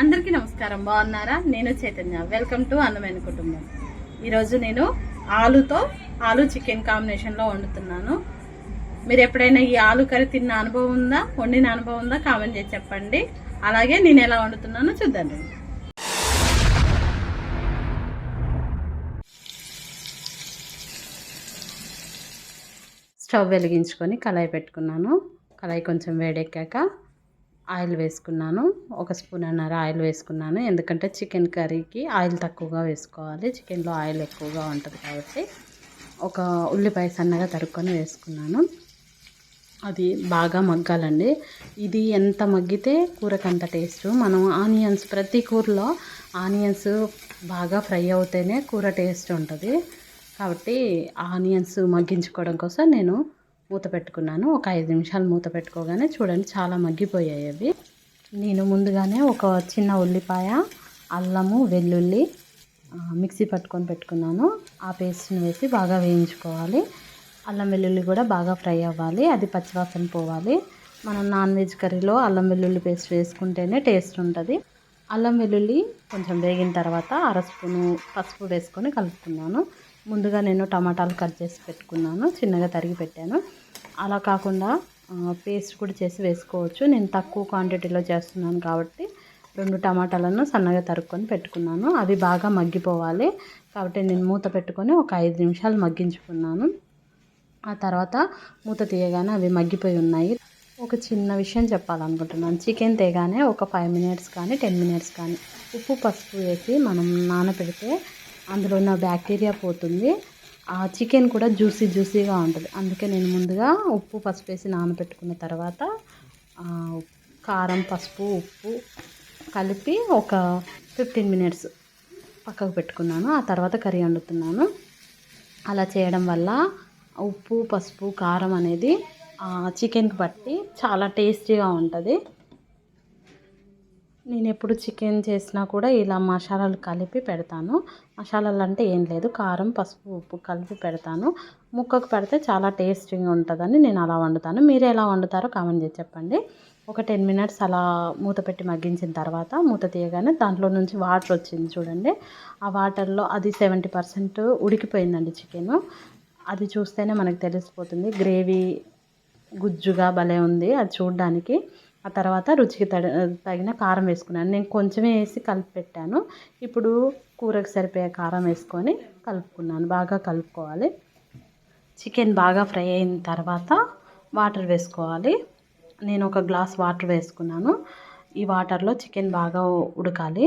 అందరికీ నమస్కారం. బాగున్నారా? నేను చైతన్య. వెల్కమ్ టు అందమైన కుటుంబం. ఈరోజు నేను ఆలుతో ఆలు చికెన్ కాంబినేషన్లో వండుతున్నాను. మీరు ఎప్పుడైనా ఈ ఆలు కర్రీ తిన్న అనుభవం ఉందా? వండిన అనుభవం ఉందా? కామెంట్ చేసి చెప్పండి. అలాగే నేను ఎలా వండుతున్నానో చూద్దాం స్టవ్ వెలిగించుకొని కళాయి పెట్టుకున్నాను. కళాయి కొంచెం వేడెక్కాక ఆయిల్ వేసుకున్నాను. ఒక స్పూన్ అన్నర ఆయిల్ వేసుకున్నాను. ఎందుకంటే చికెన్ కర్రీకి ఆయిల్ తక్కువగా వేసుకోవాలి. చికెన్లో ఆయిల్ ఎక్కువగా ఉంటుంది కాబట్టి ఒక ఉల్లిపాయ సన్నగా తరుక్కొని వేసుకున్నాను. అది బాగా మగ్గాలండి. ఇది ఎంత మగ్గితే కూరకు అంత టేస్ట్. మనం ఆనియన్స్ ప్రతి కూరలో ఆనియన్స్ బాగా ఫ్రై అవుతేనే కూర టేస్ట్ ఉంటుంది. కాబట్టి ఆనియన్స్ మగ్గించుకోవడం కోసం నేను మూత పెట్టుకున్నాను. ఒక ఐదు నిమిషాలు మూత పెట్టుకోగానే చూడండి చాలా మగ్గిపోయాయి అవి. నేను ముందుగానే ఒక చిన్న ఉల్లిపాయ అల్లము వెల్లుల్లి మిక్సీ పట్టుకొని పెట్టుకున్నాను. ఆ పేస్ట్ని వేసి బాగా వేయించుకోవాలి. అల్లం వెల్లుల్లి కూడా బాగా ఫ్రై అవ్వాలి. అది పచ్చివాసన పోవాలి. మనం నాన్ వెజ్ కర్రీలో అల్లం వెల్లుల్లి పేస్ట్ వేసుకుంటేనే టేస్ట్ ఉంటుంది. అల్లం వెల్లుల్లి కొంచెం వేగిన తర్వాత అర స్పూను పసుపు వేసుకొని కలుపుకున్నాను ముందుగా నేను టమాటాలు కట్ చేసి పెట్టుకున్నాను. చిన్నగా తరిగి పెట్టాను. అలా కాకుండా పేస్ట్ కూడా చేసి వేసుకోవచ్చు. నేను తక్కువ క్వాంటిటీలో చేస్తున్నాను కాబట్టి రెండు టమాటాలను సన్నగా తరుక్కొని పెట్టుకున్నాను. అవి బాగా మగ్గిపోవాలి కాబట్టి నేను మూత పెట్టుకొని ఒక ఐదు నిమిషాలు మగ్గించుకున్నాను. ఆ తర్వాత మూత తీయగానే అవి మగ్గిపోయి ఉన్నాయి. ఒక చిన్న విషయం చెప్పాలనుకుంటున్నాను. చికెన్ తేగానే ఒక ఫైవ్ మినిట్స్ కానీ టెన్ మినిట్స్ కానీ ఉప్పు పసుపు వేసి మనం నానబెడితే అందులో ఉన్న బ్యాక్టీరియా పోతుంది. ఆ చికెన్ కూడా జ్యూసీ జ్యూసీగా ఉంటుంది. అందుకే నేను ముందుగా ఉప్పు పసుపు వేసి నానబెట్టుకున్న తర్వాత కారం పసుపు ఉప్పు కలిపి ఒక ఫిఫ్టీన్ మినిట్స్ పక్కకు పెట్టుకున్నాను. ఆ తర్వాత కర్రీ వండుతున్నాను. అలా చేయడం వల్ల ఉప్పు పసుపు కారం అనేది చికెన్కి బట్టి చాలా టేస్టీగా ఉంటుంది. నేను ఎప్పుడు చికెన్ చేసినా కూడా ఇలా మసాలాలు కలిపి పెడతాను. మసాలాలు అంటే ఏం లేదు. కారం పసుపు ఉప్పు కలిపి పెడతాను. ముక్కకు పెడితే చాలా టేస్టింగ్ ఉంటుందని నేను అలా వండుతాను. మీరు ఎలా వండుతారో కామెంట్ చేసి చెప్పండి. ఒక టెన్ మినిట్స్ అలా మూత పెట్టి మగ్గించిన తర్వాత మూత తీయగానే దాంట్లో నుంచి వాటర్ వచ్చింది చూడండి. ఆ వాటర్లో అది సెవెంటీ పర్సెంట్ ఉడికిపోయిందండి చికెన్. అది చూస్తేనే మనకు తెలిసిపోతుంది. గ్రేవీ గుజ్జుగా భలే ఉంది అది చూడడానికి. ఆ తర్వాత రుచికి తగిన కారం వేసుకున్నాను. నేను కొంచెమే వేసి కలిపి పెట్టాను ఇప్పుడు కూరకు సరిపోయే కారం వేసుకొని కలుపుకున్నాను. బాగా కలుపుకోవాలి. చికెన్ బాగా ఫ్రై అయిన తర్వాత వాటర్ వేసుకోవాలి. నేను ఒక గ్లాస్ వాటర్ వేసుకున్నాను. ఈ వాటర్లో చికెన్ బాగా ఉడకాలి.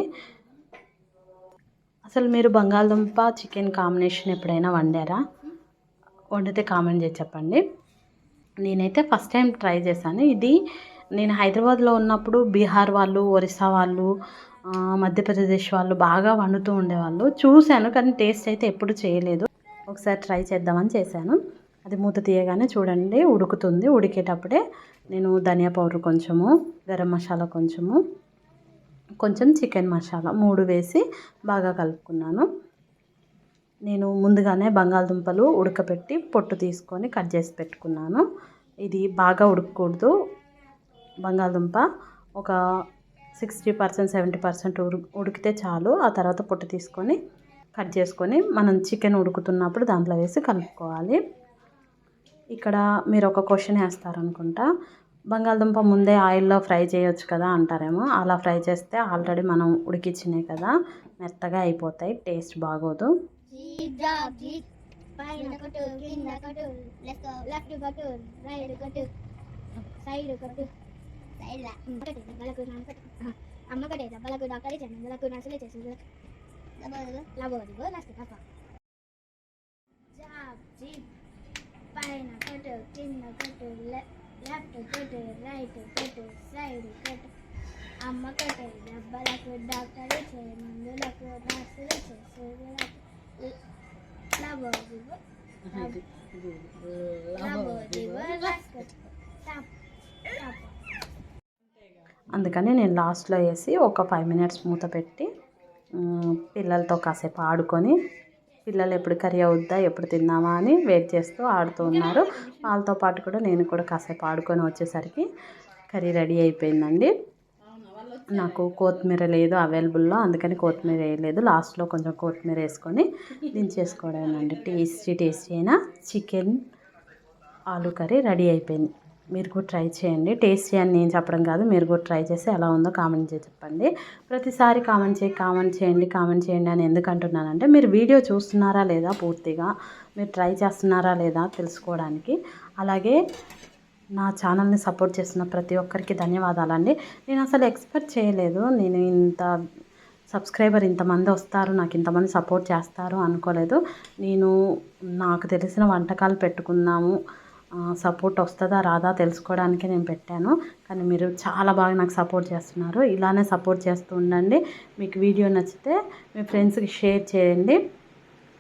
అసలు మీరు బంగాళదుంప చికెన్ కాంబినేషన్ ఎప్పుడైనా వండారా? వండితే కామెంట్ చేసి చెప్పండి. నేనైతే ఫస్ట్ టైం ట్రై చేశాను. ఇది నేను హైదరాబాద్లో ఉన్నప్పుడు బీహార్ వాళ్ళు ఒరిస్సా వాళ్ళు మధ్యప్రదేశ్ వాళ్ళు బాగా వండుతూ ఉండేవాళ్ళు. చూశాను కానీ టేస్ట్ అయితే ఎప్పుడు చేయలేదు. ఒకసారి ట్రై చేద్దామని చేశాను. అది మూత తీయగానే చూడండి ఉడుకుతుంది. ఉడికేటప్పుడే నేను ధనియా పౌడర్ కొంచెము గరం మసాలా కొంచెము కొంచెం చికెన్ మసాలా మూడు వేసి బాగా కలుపుకున్నాను. నేను ముందుగానే బంగాళదుంపలు ఉడకబెట్టి పొట్టు తీసుకొని కట్ చేసి పెట్టుకున్నాను. ఇది బాగా ఉడకకూడదు. బంగాళదుంప ఒక సిక్స్టీ పర్సెంట్ సెవెంటీ పర్సెంట్ ఉడు ఉడికితే చాలు. ఆ తర్వాత పొట్టు తీసుకొని కట్ చేసుకొని మనం చికెన్ ఉడుకుతున్నప్పుడు దాంట్లో వేసి కలుపుకోవాలి. ఇక్కడ మీరు ఒక క్వశ్చన్ వేస్తారనుకుంటా. బంగాళదుంప ముందే ఆయిల్లో ఫ్రై చేయొచ్చు కదా అంటారేమో. అలా ఫ్రై చేస్తే ఆల్రెడీ మనం ఉడికిచ్చినాయి కదా. మెత్తగా అయిపోతాయి. టేస్ట్ బాగోదు. కొట్టు సైడ్ కొట్టే దెబ్బలకు డాక్టర్ ఇచ్చాను దెబ్బలకు నర్సులు చేసి లాభోదిగో లాస్ట్ తప్ప జాబ్ జీప్ పైన కొట్టు కింద కొట్టు లెఫ్ట్ కొట్టు రైట్ కొట్టు సైడ్ కొట్టు అమ్మ కొట్టే దెబ్బలకు డాక్టర్ మందులకు నర్సులు లాస్ట్ కొట్టు తప్ప తప్ప అందుకని నేను లాస్ట్లో వేసి ఒక ఫైవ్ మినిట్స్ మూత పెట్టి పిల్లలతో కాసేపు ఆడుకొని పిల్లలు ఎప్పుడు కర్రీ అవుద్దా ఎప్పుడు తిందామా అని వెయిట్ చేస్తూ ఆడుతూ ఉన్నారు. వాళ్ళతో పాటు కూడా నేను కూడా కాసేపు ఆడుకొని వచ్చేసరికి కర్రీ రెడీ అయిపోయిందండి. నాకు కొత్తిమీర లేదు అవైలబుల్లో అందుకని కొత్తిమీర వేయలేదు. లాస్ట్లో కొంచెం కొత్తిమీర వేసుకొని దించేసుకోవడానండి. టేస్టీ టేస్టీ అయిన చికెన్ ఆలు కర్రీ రెడీ అయిపోయింది. మీరు కూడా ట్రై చేయండి. టేస్టీ అని నేను చెప్పడం కాదు. మీరు కూడా ట్రై చేసి ఎలా ఉందో కామెంట్ చేసి చెప్పండి. ప్రతిసారి కామెంట్ చేయి కామెంట్ చేయండి కామెంట్ చేయండి అని ఎందుకు అంటున్నానంటే మీరు వీడియో చూస్తున్నారా లేదా పూర్తిగా? మీరు ట్రై చేస్తున్నారా లేదా తెలుసుకోవడానికి? అలాగే నా ఛానల్ని సపోర్ట్ చేస్తున్న ప్రతి ఒక్కరికి ధన్యవాదాలండి. నేను అసలు ఎక్స్పెక్ట్ చేయలేదు. నేను ఇంత సబ్స్క్రైబర్ ఇంతమంది వస్తారు నాకు ఇంతమంది సపోర్ట్ చేస్తారు అనుకోలేదు. నేను నాకు తెలిసిన వంటకాలు పెట్టుకుందాము సపోర్ట్ వస్తుందా రాదా తెలుసుకోవడానికి నేను పెట్టాను. కానీ మీరు చాలా బాగా నాకు సపోర్ట్ చేస్తున్నారు. ఇలానే సపోర్ట్ చేస్తూ ఉండండి. మీకు వీడియో నచ్చితే మీ ఫ్రెండ్స్కి షేర్ చేయండి.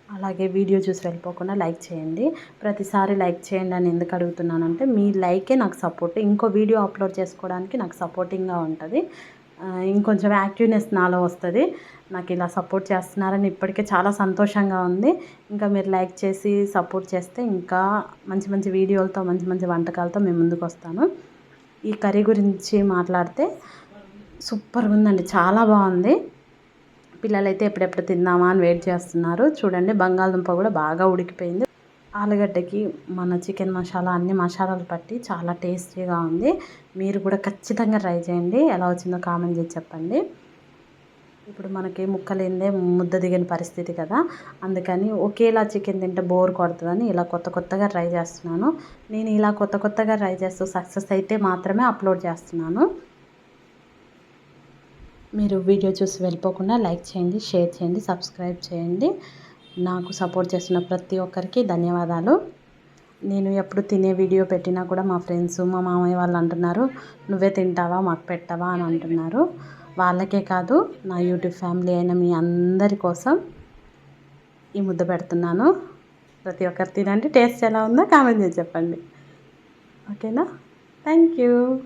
అలాగే వీడియో చూసి వెళ్ళిపోకుండా లైక్ చేయండి. ప్రతిసారి లైక్ చేయండి అని ఎందుకు అడుగుతున్నానంటే మీ లైకే నాకు సపోర్ట్. ఇంకో వీడియో అప్లోడ్ చేసుకోవడానికి నాకు సపోర్టింగ్గా ఉంటుంది. ఇంకొంచెం యాక్టివ్నెస్ నాలో వస్తుంది. నాకు ఇలా సపోర్ట్ చేస్తున్నారని ఇప్పటికే చాలా సంతోషంగా ఉంది. ఇంకా మీరు లైక్ చేసి సపోర్ట్ చేస్తే ఇంకా మంచి మంచి వీడియోలతో మంచి మంచి వంటకాలతో మేము ముందుకు వస్తాను. ఈ కర్రీ గురించి మాట్లాడితే సూపర్గా ఉందండి. చాలా బాగుంది. పిల్లలైతే ఎప్పుడెప్పుడు తిందామా అని వెయిట్ చేస్తున్నారు. చూడండి బంగాళదుంప కూడా బాగా ఉడికిపోయింది. ఆలుగడ్డకి మన చికెన్ మసాలా అన్ని మసాలాలు పట్టి చాలా టేస్టీగా ఉంది. మీరు కూడా ఖచ్చితంగా ట్రై చేయండి. ఎలా వచ్చిందో కామెంట్ చేసి చెప్పండి. ఇప్పుడు మనకి ముక్కలేందే ముద్ద దిగిన పరిస్థితి కదా. అందుకని ఒకేలా చికెన్ తింటే బోర్ కొడుతుందని ఇలా కొత్త కొత్తగా ట్రై చేస్తున్నాను. నేను ఇలా కొత్త కొత్తగా ట్రై చేస్తూ సక్సెస్ అయితే మాత్రమే అప్లోడ్ చేస్తున్నాను. మీరు వీడియో చూసి వెళ్ళిపోకుండా లైక్ చేయండి షేర్ చేయండి సబ్స్క్రైబ్ చేయండి. నాకు సపోర్ట్ చేసిన ప్రతి ఒక్కరికి ధన్యవాదాలు. నేను ఎప్పుడు తినే వీడియో పెట్టినా కూడా మా ఫ్రెండ్స్ మా మామయ్య వాళ్ళు అంటున్నారు నువ్వే తింటావా మాకు పెట్టవా? అని అంటున్నారు. వాళ్ళకే కాదు నా యూట్యూబ్ ఫ్యామిలీ అయిన మీ అందరి కోసం ఈ ముద్ద పెడుతున్నాను. ప్రతి ఒక్కరు తినండి. టేస్ట్ ఎలా ఉందో కామెంట్ చేసి చెప్పండి. ఓకేనా? Thank you.